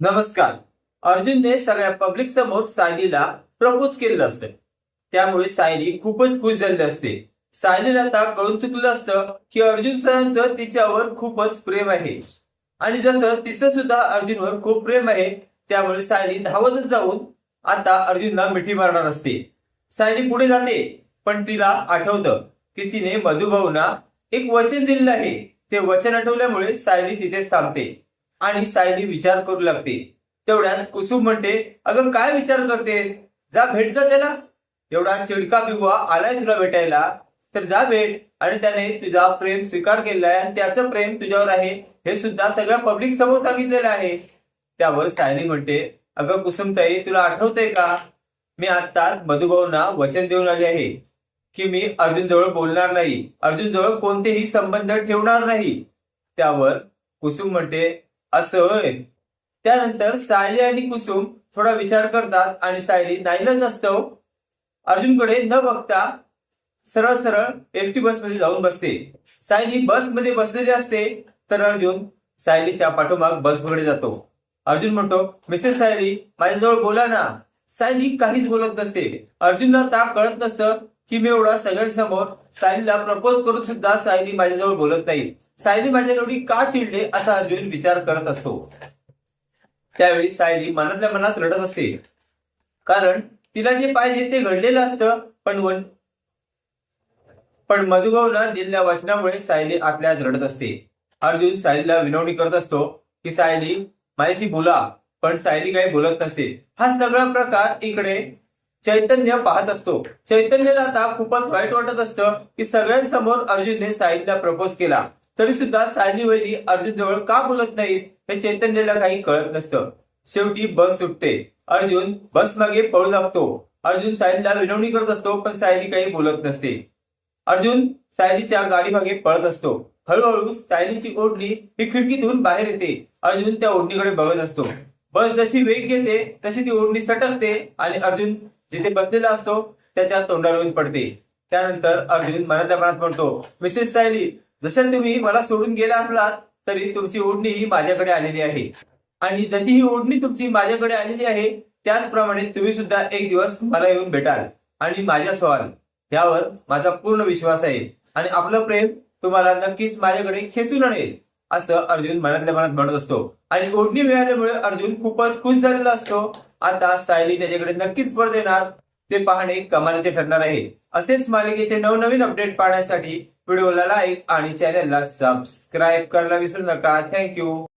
नमस्कार. अर्जुनने सगळ्या पब्लिक समोर सायलीला प्रपोज केलेलं असतं. त्यामुळे सायली खूपच खुश झाली असते. सायलीला आता कळून चुकलं असतं की अर्जुन सरांचं तिच्यावर खूपच प्रेम आहे. आणि जसं तिचं सुद्धा अर्जुनवर खूप प्रेम आहे त्यामुळे सायली धावतच जाऊन आता अर्जुनला मिठी मारणार असते. सायली पुढे जाते पण तिला आठवतं की तिने मधुभाऊना एक वचन दिलेलं आहे. ते वचन आठवल्यामुळे सायली तिथेच थांबते. आणि सायली विचार करू लागते. तेवढ्यात कुसुम म्हणते अगं काय विचार करतेस? जा भेट जा त्याला. एवढा चिडका बिगवा आलाय तुला भेटायला. तर जा भेट आणि त्याने तुझा प्रेम स्वीकार केलाय आणि त्याचं प्रेम तुझ्यावर आहे. हे सुद्धा सगळ्या पब्लिक समोर सांगितलेलं आहे. त्यावर सायली म्हणते अगं कुसुमताई तुला आठवतंय का? मी आत्ताच मधुभाऊंना वचन देऊन आले आहे की मी अर्जुन जवळ बोलणार नाही. अर्जुन जवळ कोणतेही संबंध ठेवणार नाही. त्यावर कुसुम म्हणते असं होय. त्यानंतर सायली आणि कुसुम थोडा विचार करतात आणि सायली नाईलाज असतो हो. अर्जुनकडे न बघता सरळ सरळ एसटी बसमध्ये जाऊन बसते. सायली बसमध्ये बसलेली असते तर अर्जुन सायलीच्या पाठोमाग बसकडे जातो. अर्जुन म्हणतो मिसेस सायली माझ्याजवळ बोला ना. सायली काहीच बोलत नसते. अर्जुनला ता कळत नसतं की मी एवढा सगळ्यांसमोर सायलीला प्रपोज करून सुद्धा सायली माझ्याजवळ बोलत नाही. सायली माझ्या एवढी का चिडले असा अर्जुन विचार करत असतो. त्यावेळी सायली मनातल्या मनात रडत असते. कारण तिला जे पाहिजे ते घडलेलं असतं पण वन पण मधुभावला दिलेल्या वचनामुळे सायली आतल्या रडत असते. अर्जुन सायलीला विनवणी करत असतो की सायली माझ्याशी बोला. पण सायली काही बोलत नसते. हा सगळा प्रकार इकडे चैतन्य पाहत असतो. चैतन्याला आता खूपच वाईट वाटत असतं की सगळ्यांसमोर अर्जुनने सायलीला प्रपोज केला. तरी सुद्धा सायली वहिनी अर्जुन जवळ का बोलत नाहीत हे चैतन्यला काही कळत नसतं. शेवटी बस सुटते. अर्जुन बस मागे पळू लागतो. अर्जुन सायलीला विनवणी करत असतो पण सायली काही बोलत नसते. अर्जुन सायलीच्या गाडी मागे पळत असतो. हळूहळू सायलीची ओढणी ही खिडकीतून बाहेर येते. अर्जुन त्या ओढणीकडे बघत असतो. बस जशी वेग घेते तशी ती ओढणी सटकते आणि अर्जुन जिथे बसलेला असतो त्याच्या तोंडावर येऊन पडते. त्यानंतर अर्जुन मनातल्या मनात म्हणतो मिसेस सायली जशा तुम्ही मला सोडून गेला असलात तरी तुमची ओढणी ही माझ्याकडे आलेली आहे. आणि जशी ही ओढणी तुमची माझ्याकडे आलेली आहे त्याचप्रमाणे तुम्ही सुद्धा एक दिवस मला येऊन भेटाल आणि माझ्या सवाल. यावर माझा पूर्ण विश्वास आहे आणि आपलं प्रेम तुम्हाला नक्कीच माझ्याकडे खेचून आणेल. असं अर्जुन मनातल्या मनात म्हणत असतो. आणि ओढणी मिळाल्यामुळे अर्जुन खूपच खुश झालेला असतो. आता सायली त्याच्याकडे नक्कीच परत येणार. ते पाहणे कमालीचे ठरणार आहे. असेच मालिकेचे नवनवीन अपडेट पाहण्यासाठी व्हिडिओला लाईक आणि चॅनलला सबस्क्राईब करायला विसरू नका. थँक्यू